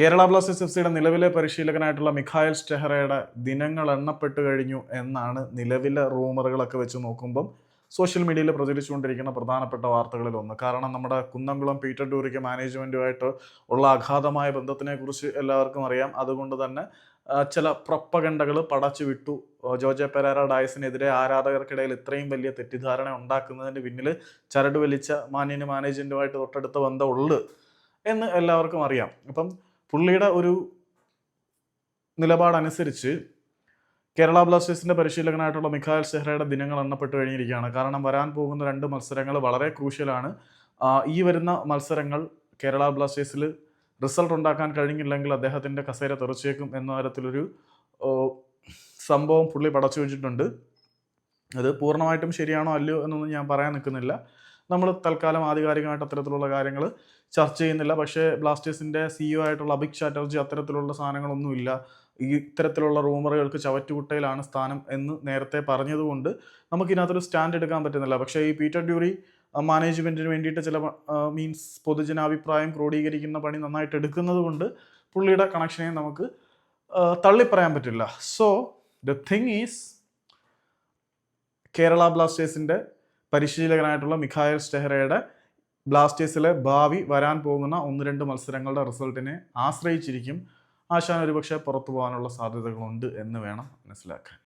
Kerala Blasters F സിയുടെ നിലവിലെ പരിശീലകനായിട്ടുള്ള മിഖായൽ സ്റ്റെഹറയുടെ ദിനങ്ങൾ എണ്ണപ്പെട്ട് കഴിഞ്ഞു എന്നാണ് നിലവിലെ റൂമറുകളൊക്കെ വെച്ച് നോക്കുമ്പം സോഷ്യൽ മീഡിയയിൽ പ്രചരിച്ചുകൊണ്ടിരിക്കുന്ന പ്രധാനപ്പെട്ട വാർത്തകളിൽ ഒന്ന് കാരണം നമ്മുടെ കുന്നംകുളം പീറ്റർ ഡൂറിക്ക് മാനേജ്മെന്റുമായിട്ട് ഉള്ള അഗാധമായ ബന്ധത്തിനെ കുറിച്ച് എല്ലാവർക്കും അറിയാം. അതുകൊണ്ട് തന്നെ ചില പ്രപ്പകണ്ടകൾ പടച്ചു വിട്ടു. ജോജെ പെരാര ഡയസിനെതിരെ ആരാധകർക്കിടയിൽ ഇത്രയും വലിയ തെറ്റിദ്ധാരണ ഉണ്ടാക്കുന്നതിന് പിന്നിൽ ചരട് വലിച്ച മാന്യന് മാനേജ്മെന്റുമായിട്ട് തൊട്ടടുത്ത ബന്ധമുള്ളു എന്ന് എല്ലാവർക്കും അറിയാം. അപ്പം പുള്ളിയുടെ ഒരു നിലപാടനുസരിച്ച് കേരള ബ്ലാസ്റ്റേഴ്സിന്റെ പരിശീലകനായിട്ടുള്ള മിഖായൽ സെഹ്റയുടെ ദിനങ്ങൾ എണ്ണപ്പെട്ട് കഴിഞ്ഞിരിക്കുകയാണ്. കാരണം വരാൻ പോകുന്ന രണ്ട് മത്സരങ്ങൾ വളരെ ക്രൂഷ്യലാണ്. ഈ വരുന്ന മത്സരങ്ങൾ കേരള ബ്ലാസ്റ്റേഴ്സിൽ റിസൾട്ട് ഉണ്ടാക്കാൻ കഴിഞ്ഞില്ലെങ്കിൽ അദ്ദേഹത്തിന്റെ കസേര തെറിച്ചേക്കും എന്ന തരത്തിലൊരു സംഭവം പുള്ളി പടച്ചു വെച്ചിട്ടുണ്ട്. അത് പൂർണമായിട്ടും ശരിയാണോ അല്ലയോ എന്നൊന്നും ഞാൻ പറയാൻ നിൽക്കുന്നില്ല. നമ്മൾ തൽക്കാലം ആധികാരികമായിട്ട് അത്തരത്തിലുള്ള കാര്യങ്ങൾ ചർച്ച ചെയ്യുന്നില്ല. പക്ഷേ ബ്ലാസ്റ്റേഴ്സിന്റെ സിഇഒ ആയിട്ടുള്ള അഭിക് ചാറ്റർജി അത്തരത്തിലുള്ള സാധനങ്ങളൊന്നുമില്ല ഈ ഇത്തരത്തിലുള്ള റൂമറുകൾക്ക് ചവറ്റുകുട്ടയിലാണ് സ്ഥാനം എന്ന് നേരത്തെ പറഞ്ഞതുകൊണ്ട് നമുക്കിതിനകത്തൊരു സ്റ്റാൻഡ് എടുക്കാൻ പറ്റുന്നില്ല. പക്ഷേ ഈ പീറ്റർ ഡ്യൂറി മാനേജ്മെന്റിന് വേണ്ടിയിട്ട് ചില മീൻസ് പൊതുജനാഭിപ്രായം ക്രോഡീകരിക്കുന്ന പണി നന്നായിട്ട് എടുക്കുന്നത് കൊണ്ട് പുള്ളിയുടെ കണക്ഷനെ നമുക്ക് തള്ളിപ്പറയാൻ പറ്റില്ല. So the thing is Kerala ബ്ലാസ്റ്റേഴ്സിന്റെ പരിശീലകനായിട്ടുള്ള മിഖായൽ സ്റ്റെഹറയുടെ ബ്ലാസ്റ്റേഴ്സിലെ ഭാവി വരാൻ പോകുന്ന ഒന്ന് രണ്ട് മത്സരങ്ങളുടെ റിസൾട്ടിനെ ആശ്രയിച്ചിരിക്കും. ആശാൻ ഒരുപക്ഷെ പുറത്തു പോകാനുള്ള സാധ്യതകളുണ്ട് എന്ന് വേണം മനസ്സിലാക്കാൻ.